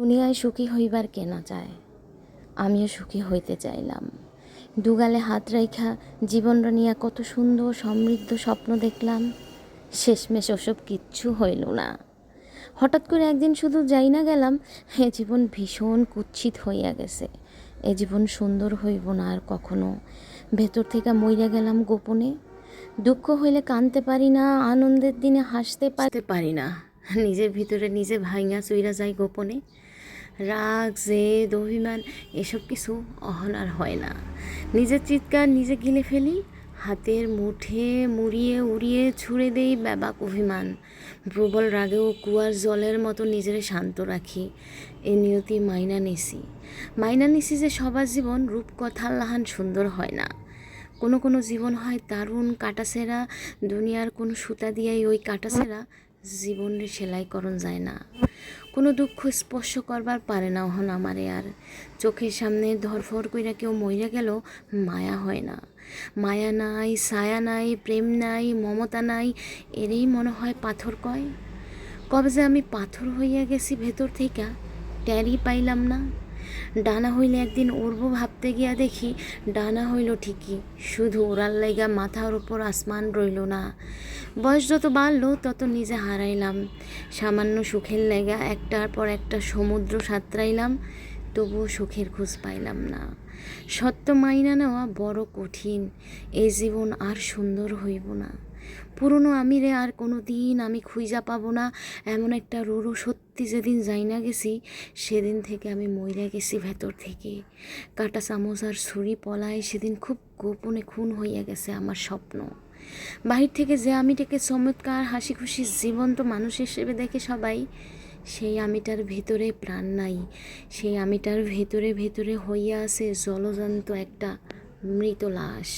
দুনিয়ায় সুখী হইবার কেনা চায়? আমিও সুখী হইতে চাইলাম। দুগালে হাত রাইখা জীবনটা নিয়ে কত সুন্দর সমৃদ্ধ স্বপ্ন দেখলাম। শেষমেশ ওসব কিচ্ছু হইল না। হঠাৎ করে একদিন শুধু যাই না গেলাম, এ জীবন ভীষণ কুৎসিত হইয়া গেছে। এ জীবন সুন্দর হইব না আর কখনো। ভেতর থেকে মইরা গেলাম গোপনে। দুঃখ হইলে কানতে পারি না, আনন্দের দিনে হাসতে পারতে পারি না। নিজের ভিতরে নিজে ভাইঙা চুইরা যাই গোপনে। রাগ, জেদ, অভিমান, এসব কিছু অহনার হয় না। নিজের চিৎকার নিজে গিলে ফেলি, হাতের মুঠে মুড়িয়ে উড়িয়ে ছুঁড়ে দেই ব্যাবাক অভিমান। প্রবল রাগেও কুয়ার জলের মতো নিজেরে শান্ত রাখি, এ নিয়তি মাইনা নিছি। মাইনা নিছি যে সবার জীবন রূপকথার লাহান সুন্দর হয় না। কোনো কোনো জীবন হয় দারুণ কাটাছেরা দুনিয়ার কোনো সুতা দিয়াই ওই কাটাছেরা জীবনের সেলাই করণ যায় না। কোনো দুঃখ স্পর্শ করবার পারে না ওহন আমারে আর। চোখের সামনে ধরফর কইরা কেউ মইরা গেল মায়া হয় না। মায়া নাই, ছায়া নাই, প্রেম নাই, মমতা নাই, এরই মনে হয় পাথর কয়। কবে যে আমি পাথর হইয়া গেছি ভেতর থেকে ট্যারি পাইলাম না। ডানা হইলে একদিন উড়বো ভাবতে গিয়া দেখি ডানা হইল ঠিকই, শুধু ওড়ার লাইগা মাথার উপর আসমান রইল না। বয়স যত বাড়ল, তত নিজে হারাইলাম। সামান্য সুখের লেগা একটার পর একটা সমুদ্র সাঁতরাইলাম, তবুও সুখের খোঁজ পাইলাম না। সত্য মাইনা নেওয়া বড় কঠিন এই জীবন আর সুন্দর হইব না। পুরনো আমিরে আর কোনো দিন আমি খুঁজা পাবো না। এমন একটা রুরু সত্যি যেদিন যাই না গেছি, সেদিন থেকে আমি মইরা গেছি ভেতর থেকে। কাটা চামচ আর ছুরি পলায় সেদিন খুব গোপনে খুন হইয়া গেছে আমার স্বপ্ন। বাহির থেকে যে আমিটাকে চমৎকার হাসি খুশি জীবন্ত মানুষ হিসেবে দেখে সবাই, সেই আমিটার ভেতরে প্রাণ নাই। সেই আমিটার ভেতরে ভেতরে হইয়া আছে জলজন্ত একটা মৃত লাশ।